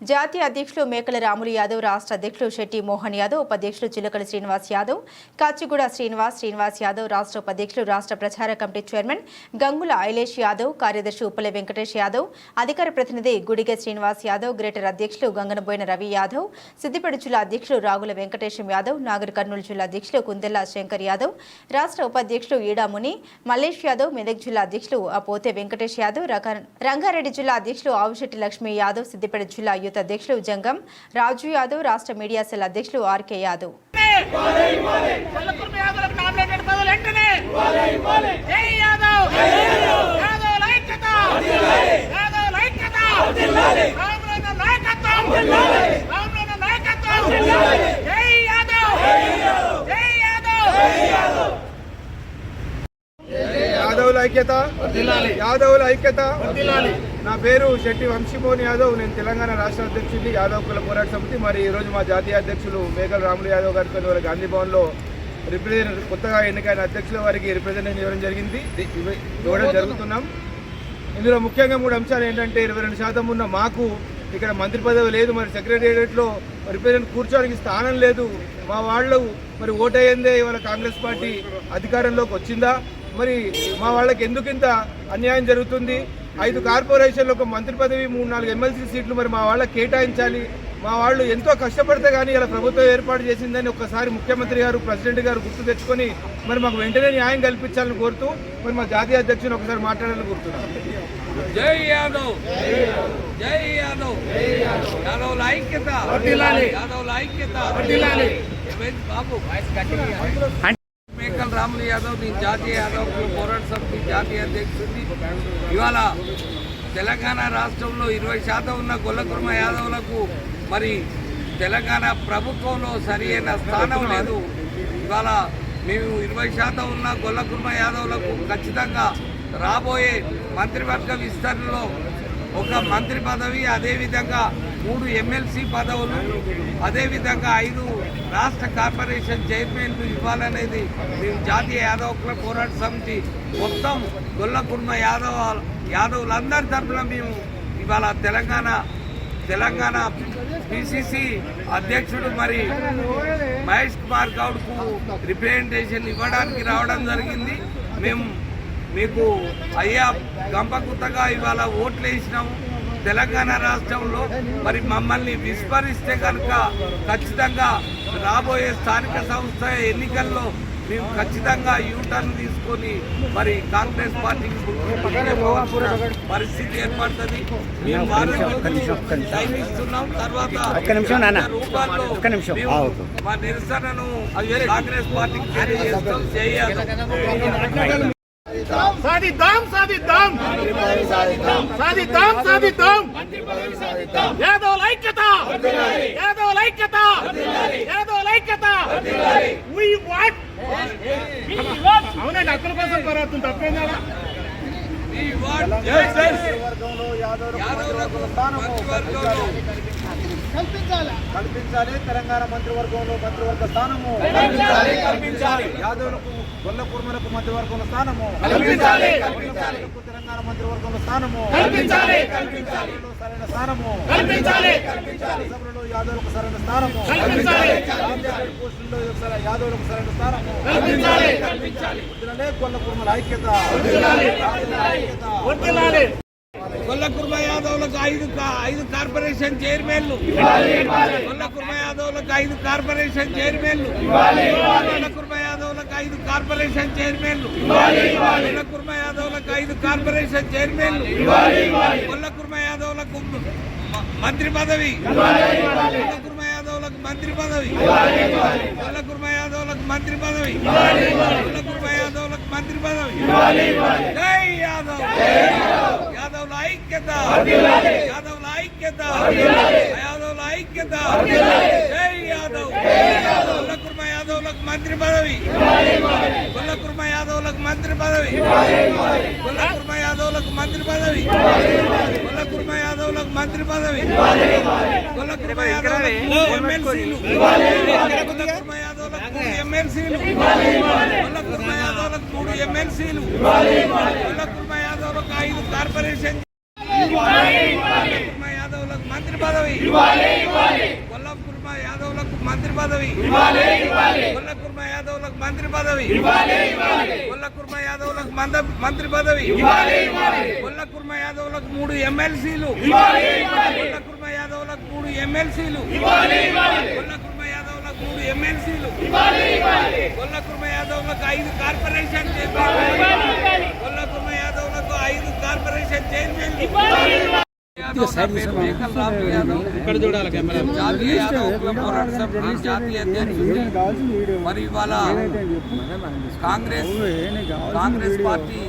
జాతీయ అధ్యక్షులు మేకల రాములు యాదవ్ రాష్ట్ర అధ్యక్షులు శెట్టి మోహన్ యాదవ్ ఉపాధ్యక్షులు చిలకల శ్రీనివాస్ యాదవ్ కాచిగూడ శ్రీనివాస్ శ్రీనివాస్ యాదవ్ రాష్ట్ర ఉపాధ్యక్షులు రాష్ట్ర ప్రచార కమిటీ చైర్మన్ గంగుల ఐలేష్ యాదవ్ కార్యదర్శి ఉప్పల వెంకటేష్ యాదవ్ అధికార ప్రతినిధి గుడిగె శ్రీనివాస్ యాదవ్ గ్రేటర్ అధ్యక్షులు గంగనబోయిన రవి యాదవ్ సిద్దిపేట జిల్లా అధ్యక్షులు రాగుల వెంకటేశం యాదవ్ నాగర్ కర్నూలు జిల్లా అధ్యక్షులు కుందెల్లా శంకర్ యాదవ్ రాష్ట్ర ఉపాధ్యక్షులు ఈడాముని మల్లేష్ యాదవ్ మెదక్ జిల్లా అధ్యక్షులు అపోతే వెంకటేష్ యాదవ్ రంగారెడ్డి జిల్లా అధ్యక్షులు ఆవుశెట్టి లక్ష్మీ యాదవ్ సిద్దిపేట జిల్లా యూత్ అధ్యక్షులు జంగం రాజు యాదవ్ రాష్ట్ర మీడియా సెల్ అధ్యక్షులు ఆర్కే యాదవ్. యాదవ్ యాదవుల ఐక్యత యాదవుల ఐక్యత. నా పేరు శెట్టి వంశీమోహన్ యాదవ్. నేను తెలంగాణ రాష్ట్ర అధ్యక్షుడిని యాదవ్ కుల పోరాట సమితి. మరి ఈ రోజు మా జాతీయ అధ్యక్షులు మేకల రాములు యాదవ్ గారితో ఇవాళ గాంధీ భవన్లో రిప్రజెంట్ కొత్తగా ఎన్నికైన అధ్యక్షుల వారికి రిప్రజెంటేషన్ ఇవ్వడం జరిగింది. ఇవ్వ- ఇవ్వడం జరుగుతున్నాం. ఇందులో ముఖ్యంగా మూడు అంశాలు ఏంటంటే ఇరవై రెండు శాతం ఉన్న మాకు ఇక్కడ మంత్రి పదవి లేదు. మరి సెక్రటేరియట్లో రిప్రజెంట్ కూర్చోడానికి స్థానం లేదు. మా వాళ్ళు మరి ఓటయ్యిందే ఇవాళ కాంగ్రెస్ పార్టీ అధికారంలోకి వచ్చిందా? మరి మా వాళ్ళకి ఎందుకు ఇంత అన్యాయం జరుగుతుంది? ఐదు కార్పొరేషన్లు ఒక మంత్రి పదవి మూడు నాలుగు ఎమ్మెల్సీ సీట్లు మరి మా వాళ్ళకి కేటాయించాలి. మా వాళ్ళు ఎంతో కష్టపడితే కానీ ఇలా ప్రభుత్వం ఏర్పాటు చేసిందని ఒకసారి ముఖ్యమంత్రి గారు ప్రెసిడెంట్ గారు గుర్తు తెచ్చుకొని మరి మాకు వెంటనే న్యాయం కల్పించాలని కోరుతూ మరి మా జాతీయ అధ్యక్షుని ఒకసారి మాట్లాడాలని కోరుతున్నాను జై యాదవ్. జై యాదవ్. యాదవ్ ఐక్యత. యాదవ్ ఐక్యత. ఏమైంది బాబు? రాములు యాదవ్ నేను జాతీయ యాదవ్ పోరాట సమితి జాతీయ అధ్యక్షుడిని ఇవాళ తెలంగాణ రాష్ట్రంలో ఇరవై శాతం ఉన్న గొల్లకుర్మ యాదవులకు మరి తెలంగాణ ప్రభుత్వంలో సరి అయిన స్థానం లేదు ఇవాళ మేము ఇరవై శాతం ఉన్న గొల్లకుర్మ యాదవులకు ఖచ్చితంగా రాబోయే మంత్రివర్గ విస్తరణలో ఒక మంత్రి పదవి అదేవిధంగా మూడు ఎమ్మెల్సీ పదవులు అదేవిధంగా ఐదు రాష్ట్ర కార్పొరేషన్ చైర్మన్ ఇవ్వాలనేది మేము జాతీయ యాదవ్ క్లబ్ పోరాట సమితి మొత్తం గొల్లకుర్మ యాదవ్ యాదవులందరి తరఫున మేము ఇవాళ తెలంగాణ తెలంగాణ పిసిసి అధ్యక్షుడు మరి మహేష్ కుమార్ గౌడ్కు రిప్రజెంటేషన్ ఇవ్వడానికి రావడం జరిగింది. మేము మీకు అయ్యా గంపకుతగా ఇవాళ ఓట్లు వేసినాము తెలంగాణ రాష్ట్రంలో మరి మమ్మల్ని విస్మరిస్తే కనుక ఖచ్చితంగా రాబోయే స్థానిక సంస్థ ఎన్నికల్లో మేము ఖచ్చితంగా యూటర్న్ తీసుకొని మరి కాంగ్రెస్ పార్టీకి పరిస్థితి ఏర్పడుతుంది. మేము టైం ఇస్తున్నాం తర్వాత రూపాల్లో మా నిరసనను కాంగ్రెస్ పార్టీకి తెలియజేస్తాం. చేయాలి సాధిద్దాం సాధిద్దాం. సాధిద్దాం సాధిద్దాం. యాదవ్ ఐక్యత యాదవ్ ఐక్యత We want. అవునండి అక్కల కోసం పోరాడుతుంది justice. యాదవులకు మంత్రివర్గంలో కల్పించాలి. తెలంగాణ మంత్రివర్గంలో మంత్రివర్గ స్థానము. కల్పించాలి, కల్పించాలి. యాదవులకు కుర్మలకు మంత్రివర్గంలో స్థానము. తెలంగాణ మంత్రివర్గంలో స్థానము. సరైన స్థానము. సభలో యాదవులకు సరైన స్థానము. పోస్టుల్లో యాదవులకు సరైన స్థానము. కుర్మల ఐక్యత. ఐక్యత. గొల్లకుర్మ యాదవులకు ఐదు ఐదు కార్పొరేషన్ చైర్మన్లు. గొల్లకుర్మ యాదవులకు ఐదు కార్పొరేషన్ చైర్మన్లు. ఐదు కార్పొరేషన్ చైర్మన్లు. గొల్లకుర్మ యాదవులకు ఐదు కార్పొరేషన్ చైర్మన్లు. గొల్లకుర్మ యాదవులకు మ- మంత్రి పదవి. గొల్లకుర్మ యాదవులకు మంత్రి పదవి. గొల్లకుర్మ యాదవులకు మంత్రి పదవి. గొల్లకుర్మ యాదవులకు మంత్రి పదవి. జై యాదవ్. యాదవ్ల ఐక్యత. యాదవ్ల ఐక్యత. యాదవ్ల ఐక్యత. జై యాదవ్. యాదవ్లకు మంత్రి పదవి. గొల్లకుర్మ యాదవ్లకు మంత్రి పదవి. గొల్లకుర్మ యాదవ్లకు మంత్రి పదవి. గొల్లకుర్మ యాదవ్లకు మంత్రి పదవి. గొల్లకుర్మ యాదవ్లకు మూడు ఎమ్మెల్సీలు. గొల్లకుర్మ యాదవ్లకు మూడు ఎమ్మెల్సీలు. గొల్లకుర్మ యాదవ్లకు మూడు ఎమ్మెల్సీలు. గొల్లకుర్మ యాదవ్లకు ఐదు కార్పొరేషన్. మంత్రి పదవి. మంత్రి పదవి. గొల్ల కుర్మ యాదవులకు మంత్రి పదవి. గొల్ల కుర్మ యాదవులకు మంత్రి పదవి. గొల్ల కుర్మ యాదవులకు మూడు ఎమ్మెల్సీలు. గొల్ల కుర్మ యాదవులకు మూడు ఎమ్మెల్సీలు. గొల్ల కుర్మ యాదవులకు మూడు ఎమ్మెల్సీలు. గొల్ల కుర్మ యాదవులకు ఐదు కార్పొరేషన్ గొల్ల కుర్మ యాదవులకు ఐదు కార్పొరేషన్ చైర్మన్ మరి ఇవాళ కాంగ్రెస్ కాంగ్రెస్ పార్టీ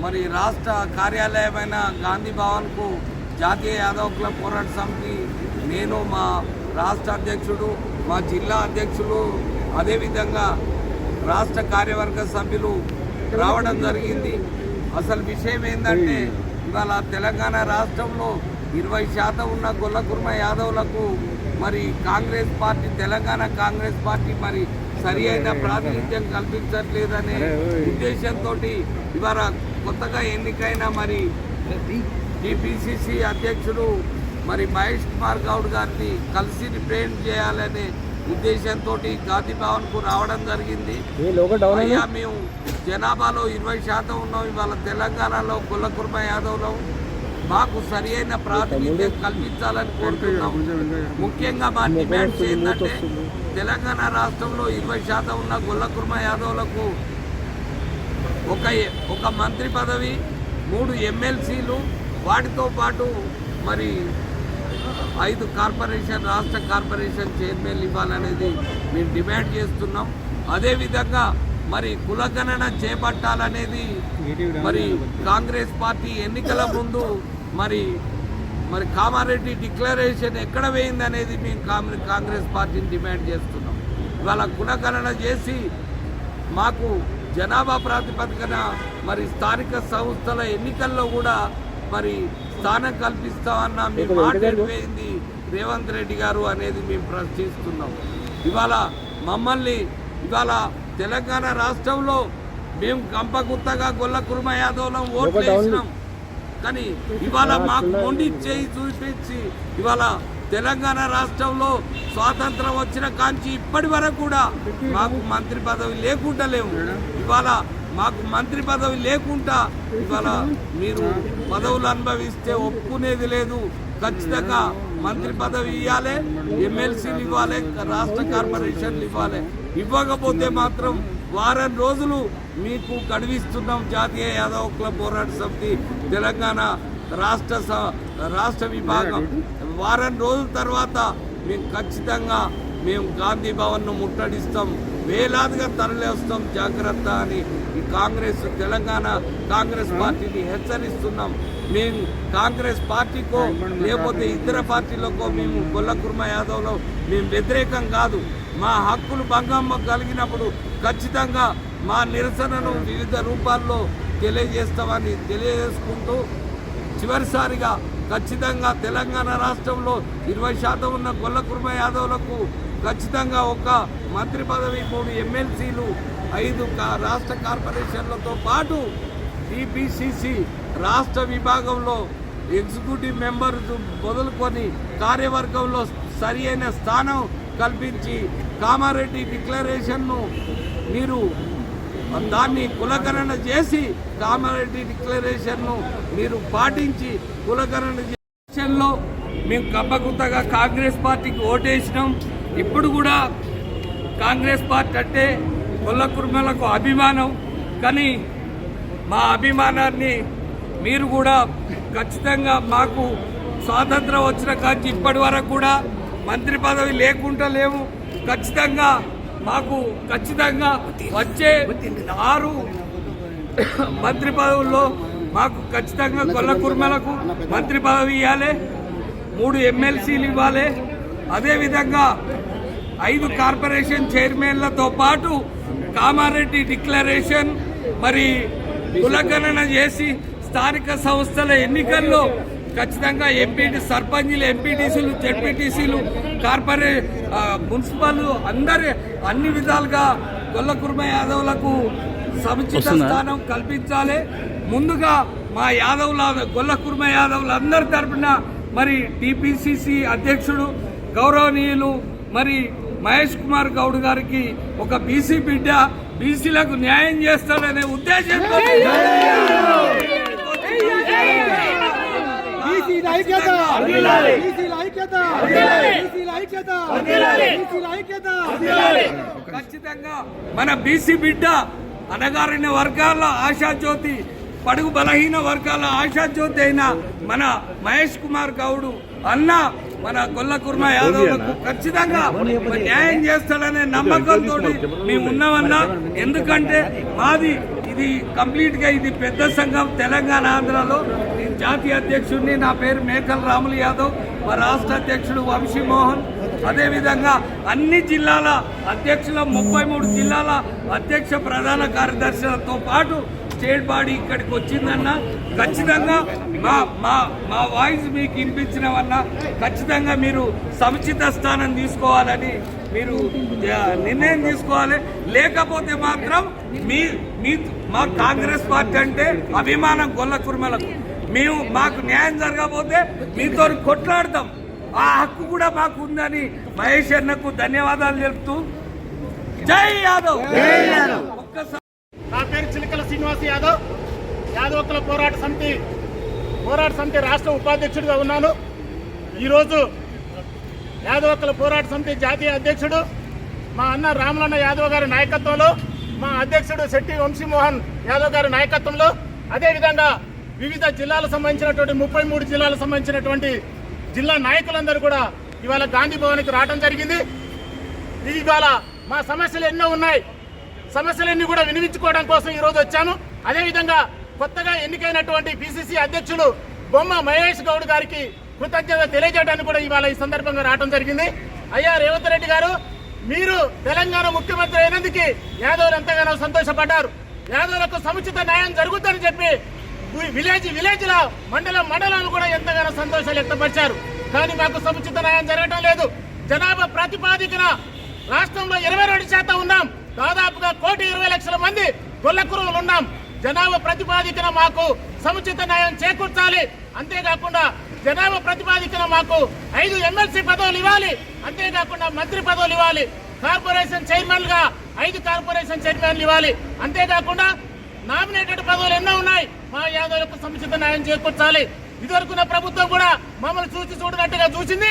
మరి రాష్ట్ర కార్యాలయమైన గాంధీ భవన్కు జాతీయ యాదవ్ క్లబ్ పోరాట సమితి నేను మా రాష్ట్ర అధ్యక్షుడు మా జిల్లా అధ్యక్షులు అదేవిధంగా రాష్ట్ర కార్యవర్గ సభ్యులు రావడం జరిగింది. అసలు విషయం ఏంటంటే ఇవాళ తెలంగాణ రాష్ట్రంలో ఇరవై శాతం ఉన్న గొల్లకుర్మ యాదవులకు మరి Congress party Telangana Congress party మరి సరి అయిన ప్రాతినిధ్యం కల్పించట్లేదనే ఉద్దేశంతో ఇవాళ కొత్తగా ఎన్నికైన మరి టిపిసిసి అధ్యక్షుడు మరి మహేష్ కుమార్ గౌడ్ గారిని కలిసి రిప్రజెంట్ చేయాలనే ఉద్దేశంతో గాంధీ భవన్కు రావడం జరిగింది. అయ్యా మేము జనాభాలో ఇరవై శాతం ఉన్నాం. ఇవాళ తెలంగాణలో కులకుర్మ యాదవ్లో మాకు సరి అయిన ప్రాతినిధ్యం కల్పించాలని కోరుతున్నాం ముఖ్యంగా మా డిమాండ్స్ ఏంటంటే తెలంగాణ రాష్ట్రంలో ఇరవై శాతం ఉన్న గొల్లకుర్మ యాదవులకు ఒక ఒక మంత్రి పదవి మూడు ఎమ్మెల్సీలు వాటితో పాటు మరి ఐదు కార్పొరేషన్ రాష్ట్ర కార్పొరేషన్ చైర్మన్లు ఇవ్వాలనేది మేము డిమాండ్ చేస్తున్నాం. అదేవిధంగా మరి కులగణన చేపట్టాలనేది మరి కాంగ్రెస్ పార్టీ ఎన్నికల ముందు మరి మరి కామారెడ్డి డిక్లరేషన్ ఎక్కడ వేయింది అనేది మేము కాంగ్రెస్ పార్టీని డిమాండ్ చేస్తున్నాం. ఇవాళ కులగణన చేసి మాకు జనాభా ప్రాతిపదికన మరి స్థానిక సంస్థల ఎన్నికల్లో కూడా మరి స్థానం కల్పిస్తామన్న మీ మాట ఎటుపోయింది రేవంత్ రెడ్డి గారు అనేది మేము ప్రశ్నిస్తున్నాం. ఇవాళ మమ్మల్ని ఇవాళ తెలంగాణ రాష్ట్రంలో మేము గంపగుత్తగా గొల్ల కుర్మ యాదవ్లం ఓట్లు వేసినాం. కానీ ఇవాళ మాకు మొండి చేయి చూపించి ఇవాళ తెలంగాణ రాష్ట్రంలో స్వాతంత్రం వచ్చిన కాంచి ఇప్పటి వరకు కూడా మాకు మంత్రి పదవి లేకుండా లేవు. ఇవాళ మాకు మంత్రి పదవి లేకుండా ఇవాళ మీరు పదవులు అనుభవిస్తే ఒప్పుకునేది లేదు. ఖచ్చితంగా మంత్రి పదవి ఇవ్వాలి ఎమ్మెల్సీలు ఇవ్వాలి రాష్ట్ర కార్పొరేషన్లు ఇవ్వాలి. ఇవ్వకపోతే మాత్రం వారం రోజులు మీకు గడువిస్తున్నాం జాతీయ యాదవ్ క్లబ్ పోరాట సమితి తెలంగాణ రాష్ట్ర స- రాష్ట్ర విభాగం. వారం రోజుల తర్వాత మేము ఖచ్చితంగా మేము గాంధీ భవన్ను ముట్టడిస్తాం. వేలాదిగా తరలిస్తాం జాగ్రత్త అని ఈ కాంగ్రెస్ తెలంగాణ కాంగ్రెస్ పార్టీని హెచ్చరిస్తున్నాం. మేము కాంగ్రెస్ పార్టీకో లేకపోతే ఇతర పార్టీలకో మేము గొల్లకుర్మ యాదవ్లో మేము వ్యతిరేకం కాదు. మా హక్కులు భంగం కలిగినప్పుడు ఖచ్చితంగా మా నిరసనను వివిధ రూపాల్లో తెలియజేస్తామని తెలియజేసుకుంటూ చివరిసారిగా ఖచ్చితంగా తెలంగాణ రాష్ట్రంలో ఇరవై శాతం ఉన్న గొల్ల కుర్మ యాదవులకు ఖచ్చితంగా ఒక మంత్రి పదవి మూడు ఎమ్మెల్సీలు ఐదు రాష్ట్ర కార్పొరేషన్లతో పాటు టీపీసీసీ రాష్ట్ర విభాగంలో ఎగ్జిక్యూటివ్ మెంబర్ మొదలుకొని కార్యవర్గంలో సరి అయిన స్థానం కల్పించి కామారెడ్డి డిక్లరేషన్ను మీరు దాన్ని కులకరణ చేసి కామారెడ్డి డిక్లరేషన్ను మీరు పాటించి కులకరణ చేలో మేము కబ్బగుత్తగా కాంగ్రెస్ పార్టీకి ఓటేసినాం. ఇప్పుడు కూడా కాంగ్రెస్ పార్టీ అంటే కుల కుర్మలకు అభిమానం. కానీ మా అభిమానాన్ని మీరు కూడా ఖచ్చితంగా మాకు స్వాతంత్రం వచ్చిన కాంచి ఇప్పటి వరకు కూడా మంత్రి పదవి లేకుండా లేవు. ఖచ్చితంగా మాకు ఖచ్చితంగా వచ్చే ఆరు మంత్రి పదవుల్లో మాకు ఖచ్చితంగా కొల్ల కుర్మలకు మంత్రి పదవి ఇవ్వాలి. మూడు ఎమ్మెల్సీలు ఇవ్వాలి. అదేవిధంగా ఐదు కార్పొరేషన్ చైర్మన్లతో పాటు కామారెడ్డి డిక్లరేషన్ మరి కులగణన చేసి స్థానిక సంస్థల ఎన్నికల్లో ఖచ్చితంగా ఎంపీటీ సర్పంచ్లు ఎంపీటీసీలు జెడ్పీటీసీలు కార్పొరే మున్సిపల్ అందరి అన్ని విధాలుగా గొల్లకుర్మ యాదవులకు సముచిత స్థానం కల్పించాలి. ముందుగా మా యాదవుల గొల్ల కుర్మ యాదవులు అందరి తరపున మరి టిపిసిసి అధ్యక్షుడు గౌరవనీయులు మరి మహేష్ కుమార్ గౌడ్ గారికి ఒక బీసీ బిడ్డ బీసీలకు న్యాయం చేస్తాడనే ఉద్దేశంతో బీసీల ఐక్యత బీసీల ఐక్యత బీసీల ఐక్యత బీసీల ఐక్యత ఖచ్చితంగా మన బీసీ బిడ్డ అనగారిన వర్గాల ఆశాజ్యోతి పడుగు బలహీన వర్గాల ఆశాజ్యోతి అయిన మన మహేష్ కుమార్ గౌడ్ అన్న మన గొల్ల కుర్మ యాదవ్లకు ఖచ్చితంగా న్యాయం చేస్తాడనే నమ్మకంతో మేము ఉన్నామన్నా. ఎందుకంటే మాది ఇది కంప్లీట్గా ఇది పెద్ద సంఘం తెలంగాణ ఆంధ్రలో. జాతీయ అధ్యక్షుడిని నా పేరు మేకల రాములు యాదవ్ మా రాష్ట్ర అధ్యక్షుడు వంశీమోహన్. అదేవిధంగా అన్ని జిల్లాల అధ్యక్షుల ముప్పై మూడు జిల్లాల అధ్యక్ష ప్రధాన కార్యదర్శులతో పాటు స్టేట్ బాడీ ఇక్కడికి వచ్చిందన్న. ఖచ్చితంగా మా మా మా వాయిస్ మీకు వినిపించినవన్న. ఖచ్చితంగా మీరు సముచిత స్థానం తీసుకోవాలని మీరు నిర్ణయం తీసుకోవాలి. లేకపోతే మాత్రం మీ మీ మా కాంగ్రెస్ పార్టీ అంటే అభిమానం గొల్ల కుర్మలకు. మేము మాకు న్యాయం జరగకపోతే మీతో కొట్లాడతాం. ఆ హక్కు కూడా మాకు ఉందని మహేష్ అన్నకు ధన్యవాదాలు తెలుపుతూ జై యాదవ్. ఒక్కసారి నా పేరు చిలకల శ్రీనివాస్ యాదవ్. యాదవకుల పోరాట సమితి పోరాట సమితి రాష్ట్ర ఉపాధ్యక్షుడిగా ఉన్నాను. ఈరోజు యాదవకుల పోరాట సమితి జాతీయ అధ్యక్షుడు మా అన్న రామలన్న యాదవ్ గారి నాయకత్వంలో మా అధ్యక్షుడు శెట్టి వంశీమోహన్ యాదవ్ గారి నాయకత్వంలో అదేవిధంగా వివిధ జిల్లాలకు సంబంధించినటువంటి ముప్పై మూడు జిల్లాలకు సంబంధించినటువంటి జిల్లా నాయకులందరూ కూడా ఇవాళ గాంధీ భవన్కి రావడం జరిగింది. ఇవాళ మా సమస్యలు ఎన్నో ఉన్నాయి. సమస్యలన్నీ కూడా వినిపించుకోవడం కోసం ఈరోజు వచ్చాను అదేవిధంగా కొత్తగా ఎన్నికైనటువంటి పిసిసి అధ్యక్షులు బొమ్మ మహేష్ గౌడ్ గారికి కృతజ్ఞత తెలియజేయడానికి కూడా ఇవాళ ఈ సందర్భంగా రావడం జరిగింది. అయ్యా రేవంత్ రెడ్డి గారు మీరు తెలంగాణ ముఖ్యమంత్రి అయినందుకు యాదవులు ఎంతగానో సంతోషపడ్డారు. యాదవులకు సముచిత న్యాయం జరుగుతుందని చెప్పి విలేజ్ విలేజ్ ల మండలం మండలాలు కూడా ఎంతగానో సంతోషాలు వ్యక్తపరిచారు. కానీ మాకు సముచిత న్యాయం జరగడం లేదు. జనాభా ప్రాతిపాదికన రాష్ట్రంలో ఇరవై రెండు శాతం ఉన్నాం. దాదాపుగా కోటి ఇరవై లక్షల మంది గొల్ల కురువులు ఉన్నాం. జనాభా ప్రతిపాదికన మాకు సముచిత న్యాయం చేకూర్చాలి. అంతేకాకుండా జనాభా ప్రతిపాదికన మాకు ఐదు ఎమ్మెల్సీ పదవులు ఇవ్వాలి. అంతేకాకుండా మంత్రి పదవులు ఇవ్వాలి. కార్పొరేషన్ చైర్మన్గా ఐదు కార్పొరేషన్ చైర్మన్లు ఇవ్వాలి. అంతేకాకుండా నామినేటెడ్ పదవులు ఎన్నో ఉన్నాయి. మా యాదవులకు సముచిత న్యాయం చేకూర్చాలి. ఇదివరకున్న ప్రభుత్వం కూడా మమ్మల్ని చూసి చూడనట్టుగా చూసింది.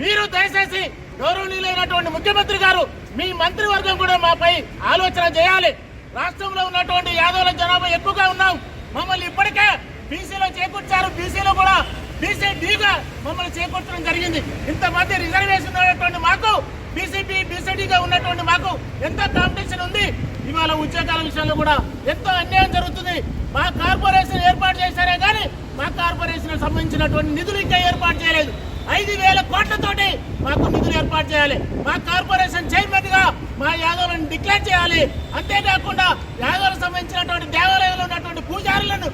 మీరు దయచేసి గౌరవనీయులైనటువంటి ముఖ్యమంత్రి గారు మీ మంత్రివర్గం కూడా మాపై ఆలోచన చేయాలి. రాష్ట్రంలో ఉన్నటువంటి యాదవుల జనాభా ఎక్కువగా ఉన్నాం. మమ్మల్ని ఇప్పటికే బీసీలో చేకూర్చారు. బీసీలో కూడా బీసీ డీగా మమ్మల్ని చేకూర్చడం జరిగింది. ఇంతమంది రిజర్వేషన్ ఉన్నటువంటి మాకు బీసీపీ బీసీడీగా ఉన్నటువంటి మాకు ఎంత కాంపిటీషన్ ఉంది? ఇవాళ ఉద్యోగాల విషయంలో కూడా ఎంతో అన్యాయం జరుగుతుంది. మా కార్పొరేషన్ ఏర్పాటు చేశారే కానీ మా కార్పొరేషన్ సంబంధించినటువంటి నిధులు ఇంకా ఏర్పాటు చేయలేదు. ఐదు వేల కోట్లతోటి మాకు నిధులు ఏర్పాటు చేయాలి. మా కార్పొరేషన్ చైర్మన్గా మా యాదవులను డిక్లేర్ చేయాలి. అంతేకాకుండా యాదవులకు సంబంధించినటువంటి దేవాలయంలో ఉన్నటువంటి పూజారులను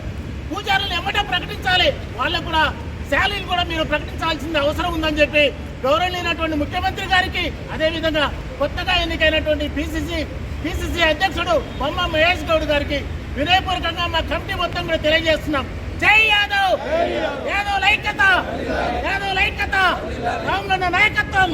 పూజారులను ఎమ్మటే ప్రకటించాలి. వాళ్ళకు కూడా శాలరీలు కూడా మీరు ప్రకటించాల్సిన అవసరం ఉందని చెప్పి గౌరవనీయమైనటువంటి ముఖ్యమంత్రి గారికి అదేవిధంగా కొత్తగా ఎన్నికైనటువంటి పిసిసి పిసిసి అధ్యక్షుడు బొమ్మ మహేష్ గౌడ్ గారికి వినయపూర్వకంగా మా కమిటీ మొత్తం కూడా తెలియజేస్తున్నాం. జై యాదవ్! యాదవ్ ఐక్యత యాదవ్ ఐక్యత రామన్న నాయకత్వం!